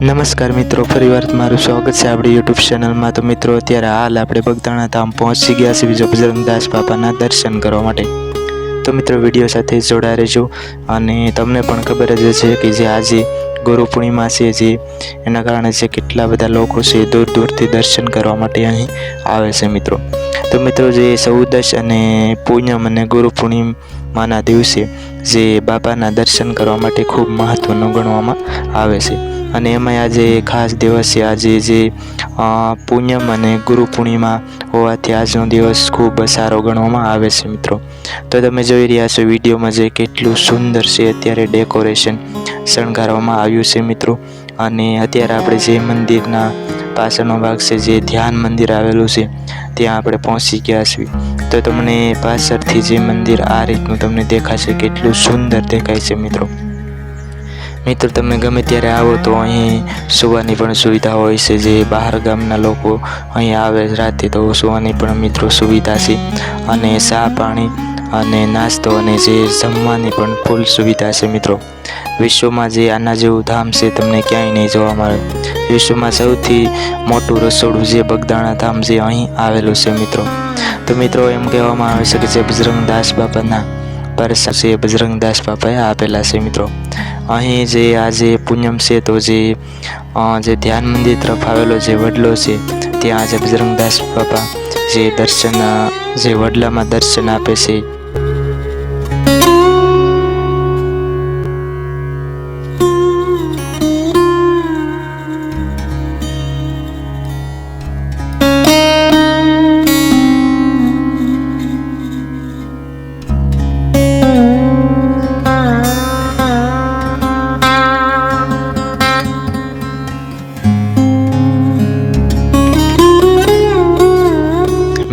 નમસ્કાર મિત્રો ફરીવાર તમારું સ્વાગત છે આપણી યુટ્યુબ ચેનલમાં તો મિત્રો, અત્યારે હાલ આપણે બગદાણા ધામ પહોંચી ગયા છે બીજો બજરંગદાસ બાપાના દર્શન કરવા માટે. તો મિત્રો, વીડિયો સાથે જોડા રહેજો. અને તમને પણ ખબર જ હશે કે જે આજે ગુરુ પૂર્ણિમા છે જે, એના કારણે જે કેટલા બધા લોકો છે દૂર દૂરથી દર્શન કરવા માટે અહીં આવે છે મિત્રો. તો મિત્રો, જે ચૌદશ અને પૂનમ અને ગુરુ પૂર્ણિમાના દિવસે જે બાપાના દર્શન કરવા માટે ખૂબ મહત્ત્વનું ગણવામાં આવે છે. અને એમાં આજે ખાસ દિવસ આજે જે પૂનમ અને ગુરુ પૂર્ણિમા હોવાથી આજનો દિવસ ખૂબ સારો ગણવામાં આવે છે મિત્રો. તો તમે જોઈ રહ્યા છો વિડીયોમાં જે કેટલું સુંદર છે અત્યારે ડેકોરેશન શણગારવામાં આવ્યું છે મિત્રો. અને અત્યારે આપણે જે મંદિરના પાછળનો ભાગ છે, જે ધ્યાન મંદિર આવેલું છે, ત્યાં આપણે પહોંચી ગયા છીએ. તો તમને પાછળથી જે મંદિર આ રીતનું તમને દેખાશે, કેટલું સુંદર દેખાય છે મિત્રો. મિત્રો, તમે ગમે ત્યારે આવો તો અહીં સુવાની પણ સુવિધા હોય છે. જે બહાર ગામના લોકો અહીં આવે રાતે તો સુવાની પણ મિત્રો સુવિધા છે. અને ચા પાણી અને નાસ્તો અને જે જમવાની પણ ફૂલ સુવિધા છે મિત્રો. વિશ્વમાં જે આના જેવું ધામ છે તમને ક્યાંય નહીં જોવા મળે. વિશ્વમાં સૌથી મોટું રસોડું જે બગદાણા ધામ છે અહીં આવેલું છે મિત્રો. તો મિત્રો, એમ કહેવામાં આવે છે કે જે બજરંગદાસ બાપાના પરસા છે બજરંગદાસ બાપાએ આપેલા છે મિત્રો. અહીં જે આજે પુણ્યમ છે તો જે જે ધ્યાન મંદિર તરફ આવેલો જે વડલો છે, ત્યાં આજે બજરંગદાસ બાપા જે દર્શન, જે વડલામાં દર્શન આપે છે.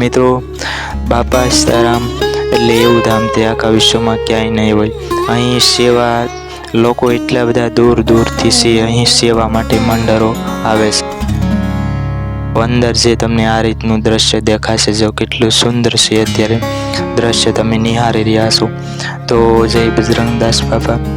મિત્રો, બાપા સીતારામ, એટલે એવું ધામ તે આખા વિશ્વમાં ક્યાંય નહીં હોય. અહીં સેવા, લોકો એટલા બધા દૂર દૂરથી છે, અહીં સેવા માટે મંડળો આવે છે. અંદર જે તમને આ રીતનું દ્રશ્ય દેખાશે, જો કેટલું સુંદર છે અત્યારે દ્રશ્ય તમે નિહાળી રહ્યા છો. તો જય બજરંગદાસ બાપા.